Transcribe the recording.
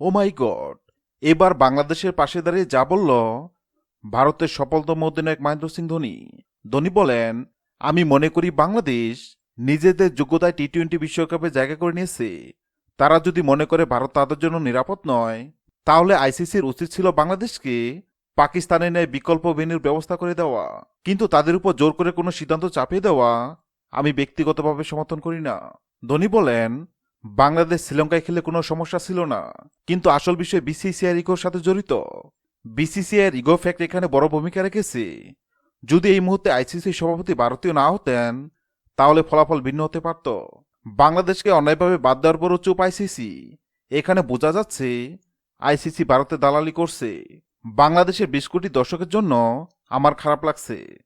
ও মাই god এবার বাংলাদেশের পাশে দাঁড়িয়ে যা বলল ভারতের সফলতম অধিনায়ক মহেন্দ্র সিং ধোনি। ধোনি বলেন, আমি মনে করি বাংলাদেশ নিজেদের যোগ্যতায় টি টোয়েন্টি বিশ্বকাপে জায়গা করে নিয়েছে। তারা যদি মনে করে ভারত তাদের জন্য নিরাপদ নয়, তাহলে আইসিসির উচিত ছিল বাংলাদেশকে পাকিস্তানের ন্যায় বিকল্প ভেন্যুর ব্যবস্থা করে দেওয়া। কিন্তু তাদের উপর জোর করে কোনো সিদ্ধান্ত চাপিয়ে দেওয়া আমি ব্যক্তিগতভাবে সমর্থন করি না। ধোনি বলেন বাংলাদেশ শ্রীলঙ্কায় খেলে কোনো সমস্যা ছিল না। কিন্তু আসল বিষয় বিসিসিআই ইগোর সাথে জড়িত। বিসিসিআই ইগো ফ্যাক্ট এখানে বড় ভূমিকা রেখেছে। যদি এই মুহূর্তে আইসিসি সভাপতি ভারতীয় না হতেন, তাহলে ফলাফল ভিন্ন হতে পারত। বাংলাদেশকে অন্যায়ভাবে বাদ দেওয়ার পরও চুপ আইসিসি। এখানে বোঝা যাচ্ছে, আইসিসি ভারতে দালালি করছে। বাংলাদেশের বিশ কোটি দর্শকের জন্য আমার খারাপ লাগছে।